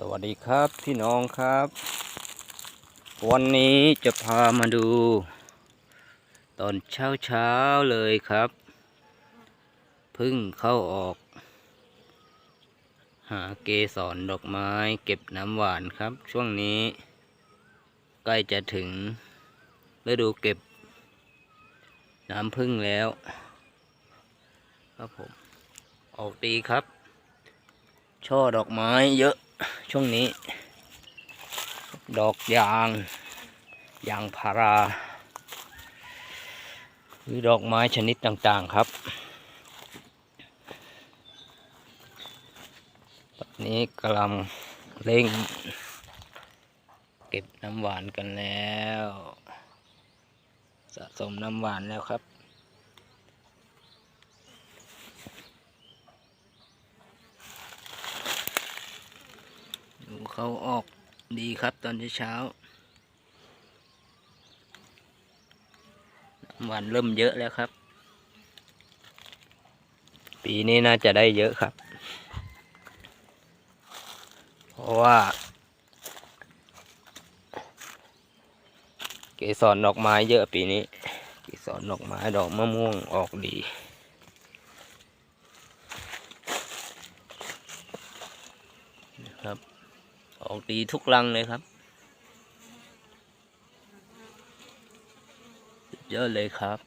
สวัสดีครับพี่น้องครับ วันนี้จะพามาดู ตอนเช้าเช้าเลยครับพึ่งเข้าออก หาเกสรดอกไม้ เก็บน้ำหวานครับ ช่วงนี้ ใกล้จะถึงฤดูเก็บ น้ำพึ่งแล้ว ครับผม ออกดีครับ ช่อดอกไม้เยอะ ช่วงนี้ ดอกยาง ยางพาราหรือดอกไม้ชนิดต่างๆครับ ตอนนี้กำลังเร่ง เก็บน้ำหวานกันแล้ว สะสมน้ำหวานแล้วครับ ดูเขาออกดีครับตอนเช้าวานเริ่มเยอะแล้วครับ ปีนี้น่าจะได้เยอะครับ เพราะว่า เกสรดอกไม้เยอะปีนี้ เกสรดอกไม้ดอกมะม่วงออกดีนะครับ ออกดีทุกรังเลยครับเยอะเลยครับ